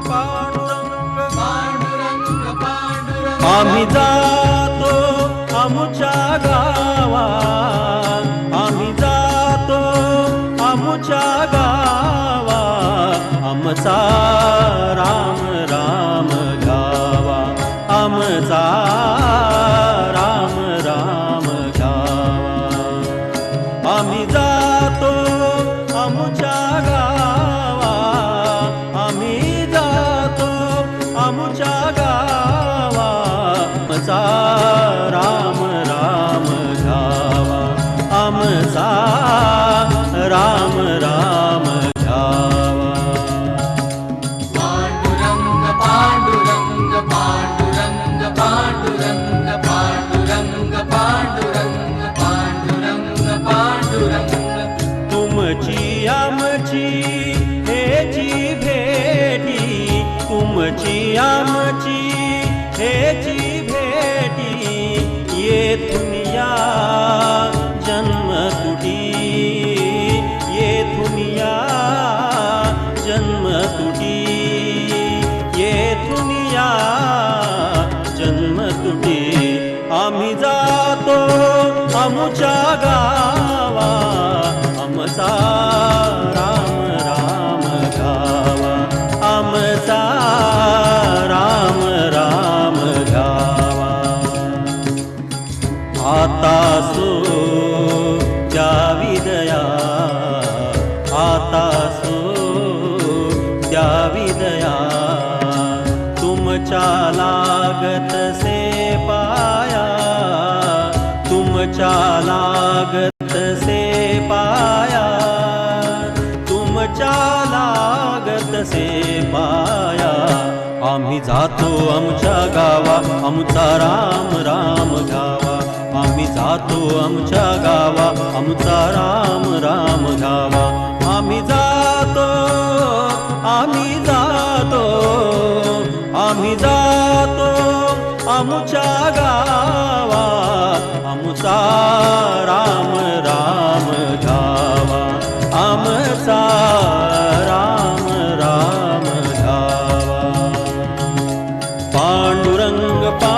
पांडुरंग आम्ही जातो आमुच्या गावा आम्ही जातो आमुच्या गावा आमचा राम राम गावा. आमचा राम राम गावा. आम्ही जातो आमुच्या गावा आमचा राम राम गावा आमचा राम राम गावा पांडुरंग पांडुरंग पांडुरंग पांडुरंग पांडुरंग पांडुरंग पांडुरंग पांडुरंग. तुमची आमची हेची भेटी तुमची आमची हेची या जन्म तुटी. आम्ही जातो आमुच्या गावा. आमचा राम राम गावा. आमचा राम राम गावा. आता सो त्या विदया. आता तुमच्या लागत से पाया तुमच्या लागत से पाया तुमच्या लागत से पाया। आम्ही जातो आमच्या गावा आमचा राम राम गावा। आम्ही जातो आमच्या गावा आमचा राम राम गावा। आम्ही जा तो आमुच्या गावा आमुचा राम राम गावा. आमचा राम राम गावा. पांडुरंग पा